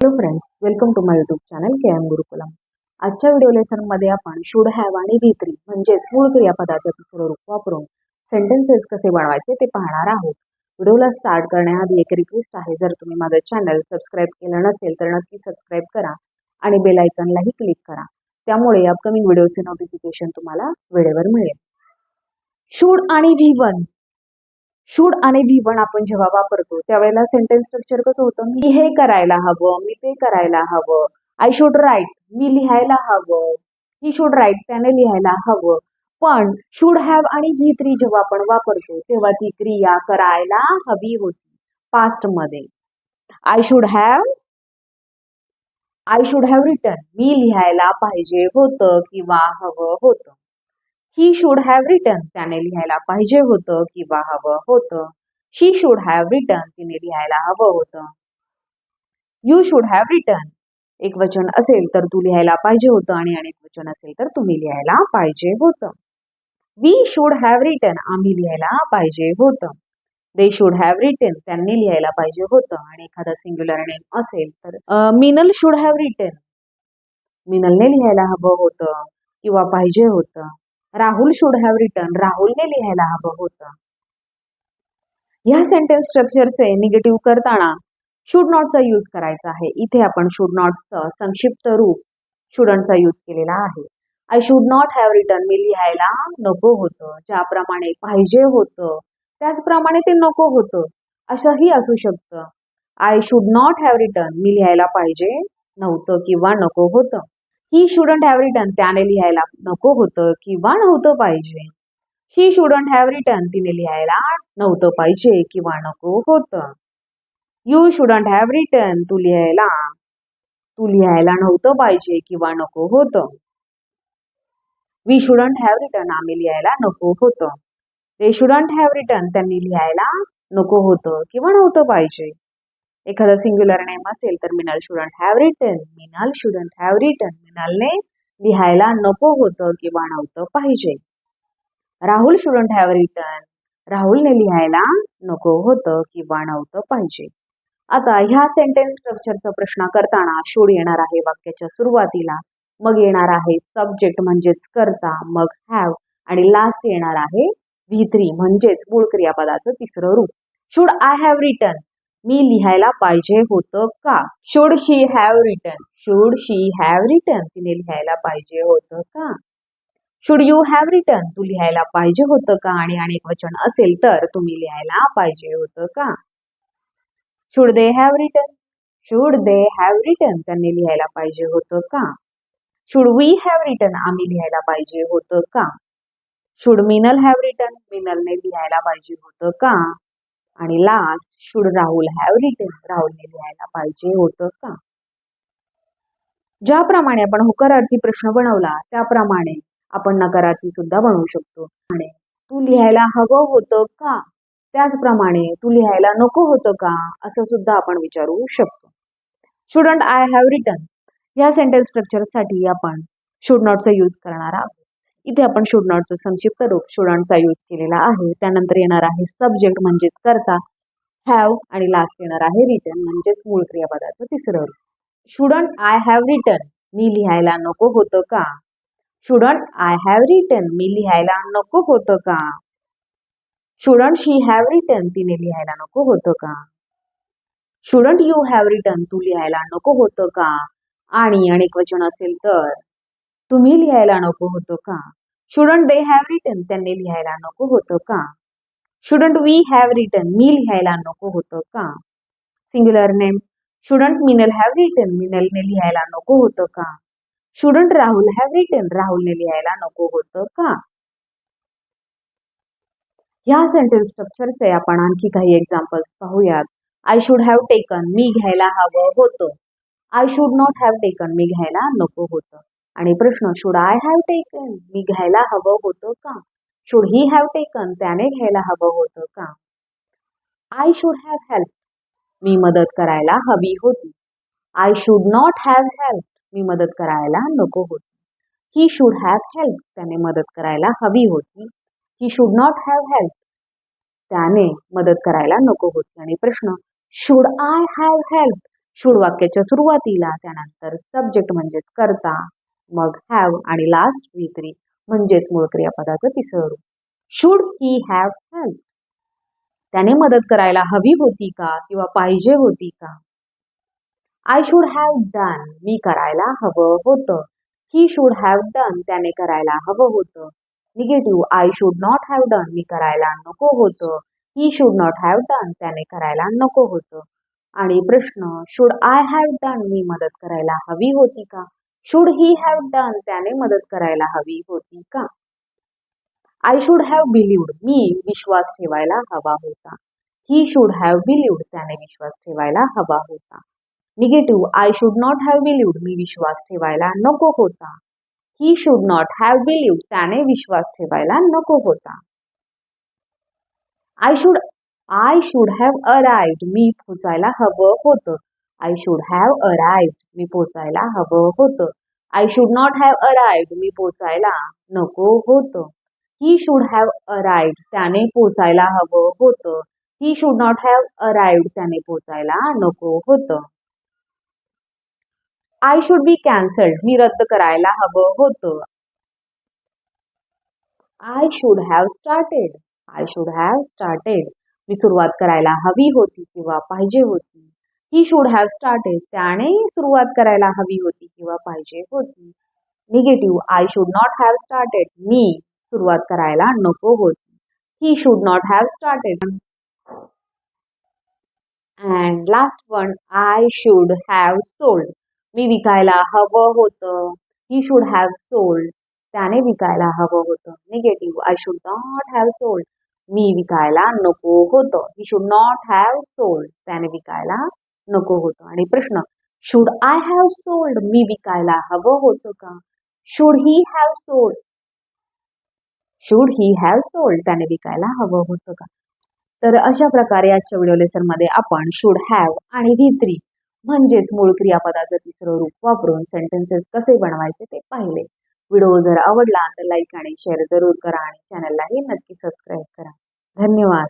Hello friends welcome to my YouTube channel K M Gurukulam आजच्या video लेसनमध्ये आपण should have आणि V three म्हणजेच मूळ क्रियापदाचं दुसरं रूप वापरून सेंटेन्सेस कसे बनवायचे ते पाहणार आहोत. व्हिडिओला स्टार्ट करण्याआधी एक रिक्वेस्ट आहे जर तुम्ही माझं चॅनल सबस्क्राईब केलं नसेल तर नक्की सबस्क्राईब करा आणि बेलायकनलाही क्लिक करा. त्यामुळे अपकमिंग व्हिडिओचे नोटिफिकेशन तुम्हाला वेळेवर मिळेल. शूड आणि व्ही वन शुड आणि व्ही वन आपण जेव्हा वापरतो त्यावेळेला सेंटेन्स स्ट्रक्चर कसं होतं? मी हे करायला हवं मी ते करायला हवं. आय शुड राईट मी लिहायला हवं. ही शुड राईट त्याने लिहायला हवं. पण शुड हॅव आणि ही थ्री जेव्हा आपण वापरतो तेव्हा ती क्रिया करायला हवी होती पास्टमध्ये. I should have I should have written मी लिहायला पाहिजे होतं किंवा हवं होतं. ही शुड हॅव रिटर्न त्याने लिहायला पाहिजे होतं किंवा हवं होतं. शी शुड हॅव रिटर्न तिने लिहायला हवं होतं. यू शुड हॅव रिटर्न एक वचन असेल तर तू लिहायला पाहिजे होतं आणि अनेक वचन असेल तर तुम्ही लिहायला पाहिजे होतं. वी शुड हॅव रिटर्न आम्ही लिहायला पाहिजे होतं. दे शुड हॅव रिटर्न त्यांनी लिहायला पाहिजे होतं. आणि एखादा सिंग्युलर नेम असेल तर मिनल शुड हॅव रिटर्न मिनलने लिहायला हवं होतं किंवा पाहिजे होतं. राहुल शुड हॅव रिटर्न राहुलने लिहायला हवं होतं. ह्या सेंटेन्स स्ट्रक्चरचे निगेटिव्ह करताना शुड नॉटचा यूज करायचा आहे. इथे आपण शुड नॉटचं संक्षिप्त रूप शुडनचा यूज केलेला आहे. I should not have written मी लिहायला नको होतं. ज्याप्रमाणे पाहिजे होतं त्याचप्रमाणे ते नको होतं. असंही असू शकतं. I should not have written मी लिहायला पाहिजे नव्हतं किंवा नको होतं. ही शुडंट हॅव रिटर्न त्याने लिहायला नको होतं किंवा नव्हतं पाहिजे. ही शुडंट हॅव रिटर्न तिने लिहायला नव्हतं पाहिजे किंवा नको होतं. यू शुडंट हॅव रिटर्न तू लिहायला तू लिहायला नव्हतं पाहिजे किंवा नको होतं. वी शुडंट हॅव रिटर्न आम्ही लिहायला नको होतं. ते शुडंट हॅव रिटर्न त्यांनी लिहायला नको होतं किंवा नव्हतं पाहिजे. एखादा सिंग्युलर नेम असेल तर Minal shouldn't have written Minal shouldn't have written मिनलने लिहायला नको होतं किंवा नव्हतं पाहिजे. राहुल शुडंट हॅव रिटर्न राहुलने लिहायला नको होतं किंवा नव्हतं पाहिजे. आता ह्या सेंटेन्स स्ट्रक्चरचा प्रश्न करताना शूड येणार आहे वाक्याच्या सुरुवातीला. मग येणार आहे सब्जेक्ट म्हणजेच करता मग हॅव आणि लास्ट येणार आहे व्ही थ्री म्हणजेच मूळ क्रियापदाचं तिसरं रूप. शुड आय हॅव रिटर्न मी लिहायला पाहिजे होतं का? Should she have written should she have written तिने लिहायला पाहिजे होतं का? शुड यू हॅव रिटर्न तू लिहायला पाहिजे होतं का? आणि अनेक वचन असेल तर तुम्ही लिहायला पाहिजे होतं का? Should they have written should they have written त्यांनी लिहायला पाहिजे होतं का? शुड वी हॅव रिटर्न आम्ही लिहायला पाहिजे होतं का? शुड मिनल हॅव रिटर्न मिनलने लिहायला पाहिजे होतं का? आणि last should Rahul have written राहुलने लिहायला पाहिजे होतं का? ज्याप्रमाणे आपण होकारार्थी प्रश्न बनवला त्याप्रमाणे आपण नकारार्थी सुद्धा बनवू शकतो. आणि तू लिहायला हवं होतं का? त्याचप्रमाणे तू लिहायला नको होतं का? असं सुद्धा आपण विचारू शकतो. स्टुडंट आय हॅव रिटर्न या सेंटेन्स स्ट्रक्चरसाठी आपण शुड नॉटचा यूज करणार आहोत. इथे आपण शुड नॉटचं संक्षिप्त रूप शुडंटचा यूज केलेला आहे. त्यानंतर येणार आहे सब्जेक्ट म्हणजेच करता. हॅव आणि लास्ट येणार आहे रिटर्न म्हणजेच मूळ क्रियापदाचं तिसरं रूप. शुडंट आय हॅव रिटर्न मी लिहायला नको होतं का? शुडंट आय हॅव रिटर्न मी लिहायला नको होतं का? शुडंट शी हॅव रिटर्न तिने लिहायला नको होतं का? शुडंट यू हॅव रिटर्न तू लिहायला नको होतं का? आणि अनेक वचन असेल तर. तुम्ही लिहायला नको होतं का? शुडंट दे हॅव रिटर्न त्यांनी लिहायला नको होतं का? शुडंट वी हॅव रिटर्न मी लिहायला नको होतं का? Singular name shouldn't Minal have written मिनलने लिहायला नको होतं का? शुडंट राहुल हॅव रिटन राहुलने लिहायला नको होतं का? ह्या सेंटेन्स स्ट्रक्चरचे आपण आणखी काही एक्झाम्पल्स पाहूयात. आय शुड हॅव टेकन मी घ्यायला हवं होतं. I should not have taken मी घ्यायला नको होतं. आणि प्रश्न शुड आय हॅव टेकन मी घ्यायला हवं होतं का? शुड ही हॅव टेकन त्याने घ्यायला हवं होतं का? आय शुड हॅव हेल्प मी मदत करायला हवी होती. I should not have help मी मदत करायला नको होती. ही शुड हॅव हेल्प त्याने मदत करायला हवी होती. He should not have help त्याने मदत करायला नको होती. आणि प्रश्न should I have help should वाक्याच्या सुरुवातीला त्यानंतर सब्जेक्ट म्हणजेच करता. मग हॅव आणि लास्ट विक्री थ्री म्हणजेच मूळ क्रियापदाचं तिसरं रूप. शुड ही हॅव हेल्प त्याने मदत करायला हवी होती का किंवा पाहिजे होती का? आय शुड हॅव डन मी करायला हवं होतं. ही शुड हॅव डन त्याने करायला हवं होतं. Negative I should not have done मी करायला नको होतं. He should not have done त्याने करायला नको होतं. आणि प्रश्न शुड आय हॅव डन मी मदत करायला हवी होती का? शुड ही हॅव डन त्याने मदत करायला हवी होती का? आय शुड हॅव बिलीव्ड मी विश्वास ठेवायला हवा होता. ही शुड हॅव बिलीव्ड त्याने विश्वास ठेवायला हवा होता. Negative I should not have believed मी विश्वास ठेवायला नको होता. He should not have believed त्याने विश्वास ठेवायला नको होता. I should I should have arrived मी पोचायला हवं होतं. आय शुड हॅव अरायव्ड मी पोचायला हवं होतं. I should not have arrived मी पोचायला नको होतं. ही शुड हॅव अरायव्ड त्याने पोचायला हवं होतं. He should not have arrived त्याने पोचायला नको होतं. आय शुड बी कॅन्सल्ड मी रद्द करायला हवं होतं. I should have started I should have started मी सुरुवात करायला हवी होती किंवा पाहिजे होती. ही शुड हॅव स्टार्टेड त्याने सुरुवात करायला हवी होती किंवा पाहिजे होती. Negative I should not have started मी सुरुवात करायला नको होती. He should not have started and last one I should have sold मी विकायला हवं होतं. ही शुड हॅव सोल्ड त्याने विकायला हवं होतं. Negative I should not have sold मी विकायला नको होतं. He should not have sold त्याने विकायला नको होतं. आणि प्रश्न शुड आय हॅव सोल्ड मी विकायला हवं होतं का? Should he have sold should he have sold त्याने विकायला हवं होतं का? तर अशा प्रकारे आजच्या व्हिडिओ लेसनमध्ये आपण शुड हॅव आणि व्ही म्हणजेच मूळ क्रियापदाचं तिसरं रूप वापरून सेंटेन्सेस कसे बनवायचे ते पाहिले. व्हिडिओ जर आवडला तर लाईक आणि शेअर जरूर करा आणि चॅनललाही नक्की सबस्क्राईब करा. धन्यवाद.